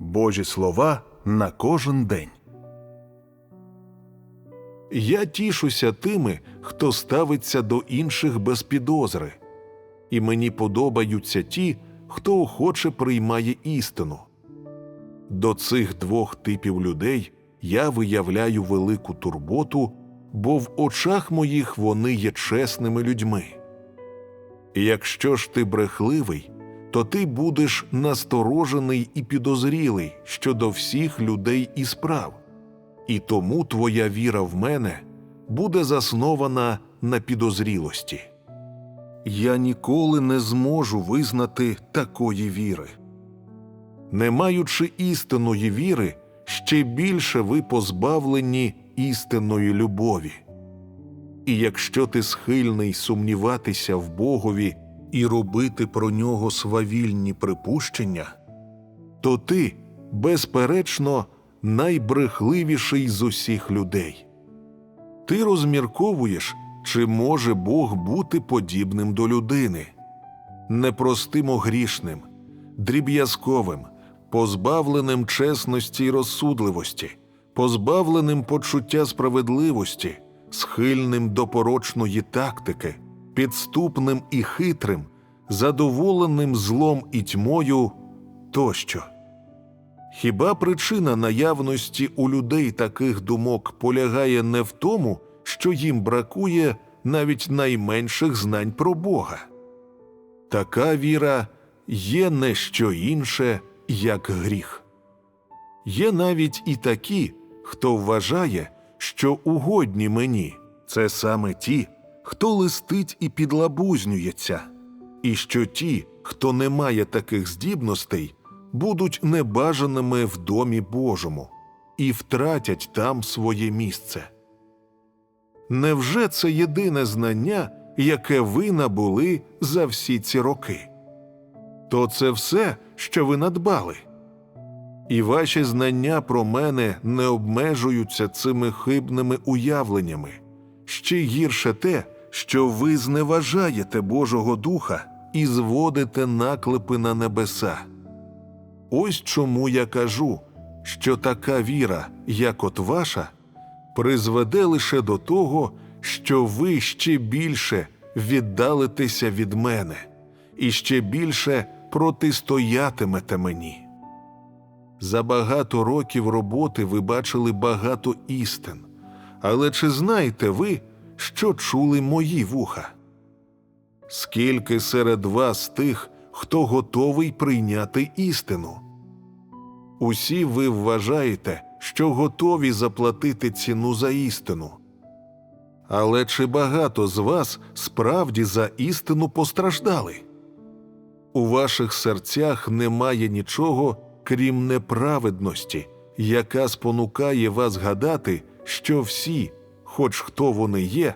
Божі слова на кожен день. Я тішуся тими, хто ставиться до інших без підозри, і мені подобаються ті, хто охоче приймає істину. До цих двох типів людей я виявляю велику турботу, бо в очах моїх вони є чесними людьми. Якщо ж ти брехливий, то ти будеш насторожений і підозрілий щодо всіх людей і справ, і тому твоя віра в мене буде заснована на підозрілості. Я ніколи не зможу визнати такої віри. Не маючи істинної віри, ще більше ви позбавлені істинної любові. І якщо ти схильний сумніватися в Богові і робити про нього свавільні припущення, то ти, безперечно, найбрехливіший з усіх людей. Ти розмірковуєш, чи може Бог бути подібним до людини, непростимо грішним, дріб'язковим, позбавленим чесності й розсудливості, позбавленим почуття справедливості, схильним до порочної тактики, підступним і хитрим, задоволеним злом і тьмою тощо. Хіба причина наявності у людей таких думок полягає не в тому, що їм бракує навіть найменших знань про Бога? Така віра є не що інше, як гріх. Є навіть і такі, хто вважає, що угодні мені це саме ті, хто листить і підлабузнюється, і що ті, хто не має таких здібностей, будуть небажаними в домі Божому і втратять там своє місце. Невже це єдине знання, яке ви набули за всі ці роки? То це все, що ви надбали. І ваші знання про мене не обмежуються цими хибними уявленнями. Ще гірше те, що ви зневажаєте Божого Духа і зводите наклепи на небеса. Ось чому я кажу, що така віра, як от ваша, призведе лише до того, що ви ще більше віддалитеся від мене і ще більше протистоятимете мені. За багато років роботи ви бачили багато істин, але чи знаєте ви, що чули мої вуха? Скільки серед вас тих, хто готовий прийняти істину? Усі ви вважаєте, що готові заплатити ціну за істину. Але чи багато з вас справді за істину постраждали? У ваших серцях немає нічого, крім неправедності, яка спонукає вас гадати, що всі, хоч хто вони є,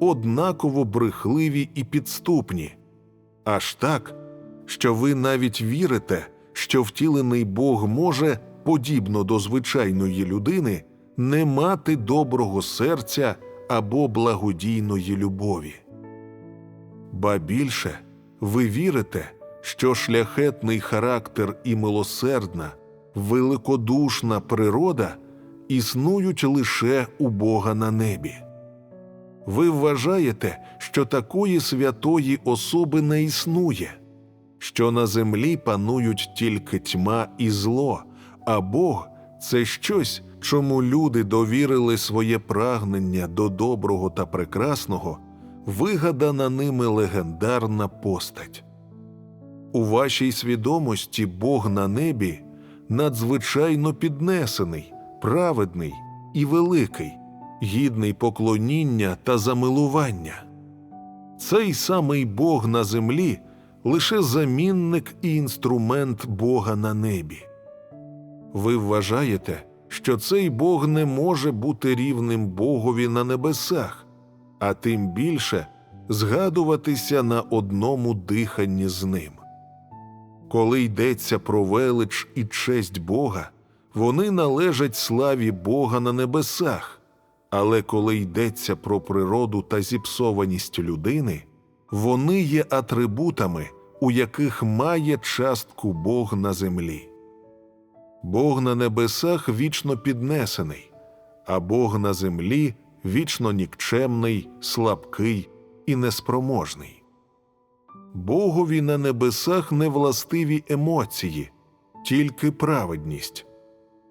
однаково брехливі і підступні, аж так, що ви навіть вірите, що втілений Бог може, подібно до звичайної людини, не мати доброго серця або благодійної любові. Ба більше ви вірите, що шляхетний характер і милосердна, великодушна природа існують лише у Бога на небі. Ви вважаєте, що такої святої особи не існує, що на землі панують тільки тьма і зло, а Бог це щось, чому люди довірили своє прагнення до доброго та прекрасного, вигадана ними легендарна постать. У вашій свідомості Бог на небі надзвичайно піднесений, праведний і великий, гідний поклоніння та замилування. Цей самий Бог на землі лише замінник і інструмент Бога на небі. Ви вважаєте, що цей Бог не може бути рівним Богові на небесах, а тим більше згадуватися на одному диханні з ним. Коли йдеться про велич і честь Бога, вони належать славі Бога на небесах, але коли йдеться про природу та зіпсованість людини, вони є атрибутами, у яких має частку Бог на землі. Бог на небесах вічно піднесений, а Бог на землі вічно нікчемний, слабкий і неспроможний. Богові на небесах не властиві емоції, тільки праведність,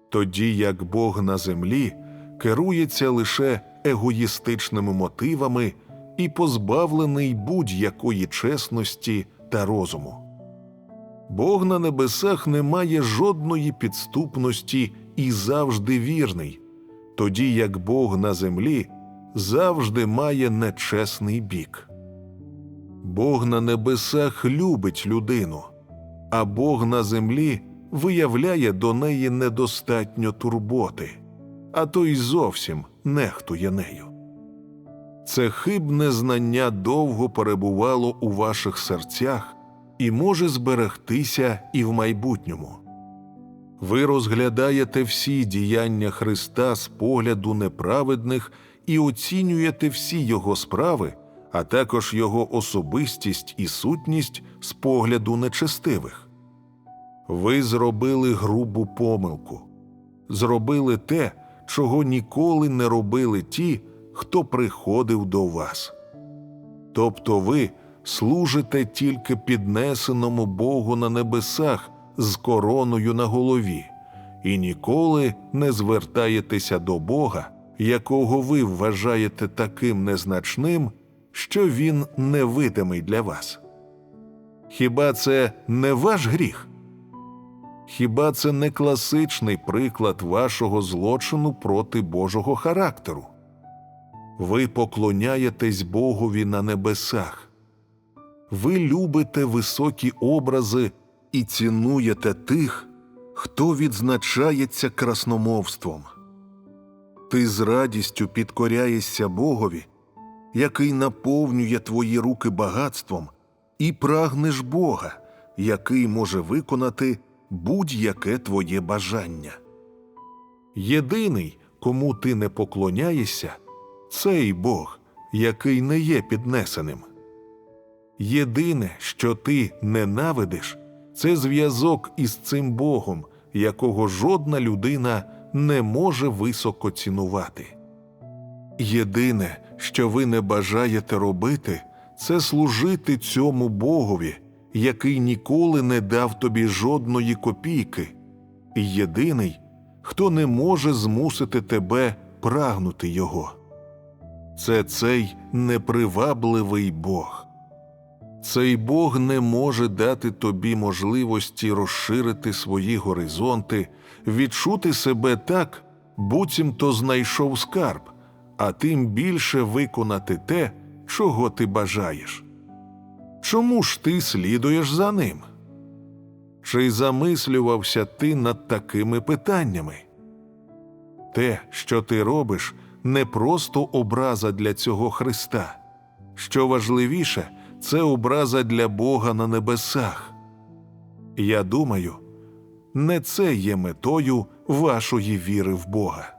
тоді як Бог на землі керується лише егоїстичними мотивами і позбавлений будь-якої чесності та розуму. Бог на небесах не має жодної підступності і завжди вірний, тоді як Бог на землі завжди має нечесний бік. Бог на небесах любить людину, а Бог на землі виявляє до неї недостатньо турботи, а то й зовсім нехтує нею. Це хибне знання довго перебувало у ваших серцях і може зберегтися і в майбутньому. Ви розглядаєте всі діяння Христа з погляду неправедних і оцінюєте всі його справи, а також його особистість і сутність з погляду нечестивих. Ви зробили грубу помилку, зробили те, чого ніколи не робили ті, хто приходив до вас. Тобто ви служите тільки піднесеному Богу на небесах з короною на голові, і ніколи не звертаєтеся до Бога, якого ви вважаєте таким незначним, що він невидимий для вас. Хіба це не ваш гріх? Хіба це не класичний приклад вашого злочину проти Божого характеру? Ви поклоняєтесь Богові на небесах. Ви любите високі образи і цінуєте тих, хто відзначається красномовством. Ти з радістю підкоряєшся Богові, який наповнює твої руки багатством, і прагнеш Бога, який може виконати будь-яке твоє бажання. Єдиний, кому ти не поклоняєшся, цей Бог, який не є піднесеним. Єдине, що ти ненавидиш, це зв'язок із цим Богом, якого жодна людина не може високо цінувати. Єдине, що ви не бажаєте робити, це служити цьому Богові, який ніколи не дав тобі жодної копійки, і єдиний, хто не може змусити тебе прагнути його. Це цей непривабливий Бог. Цей Бог не може дати тобі можливості розширити свої горизонти, відчути себе так, буцімто знайшов скарб, а тим більше виконати те, чого ти бажаєш. Чому ж ти слідуєш за ним? Чи замислювався ти над такими питаннями? Те, що ти робиш, не просто образа для цього Христа. Що важливіше, це образа для Бога на небесах. Я думаю, не це є метою вашої віри в Бога.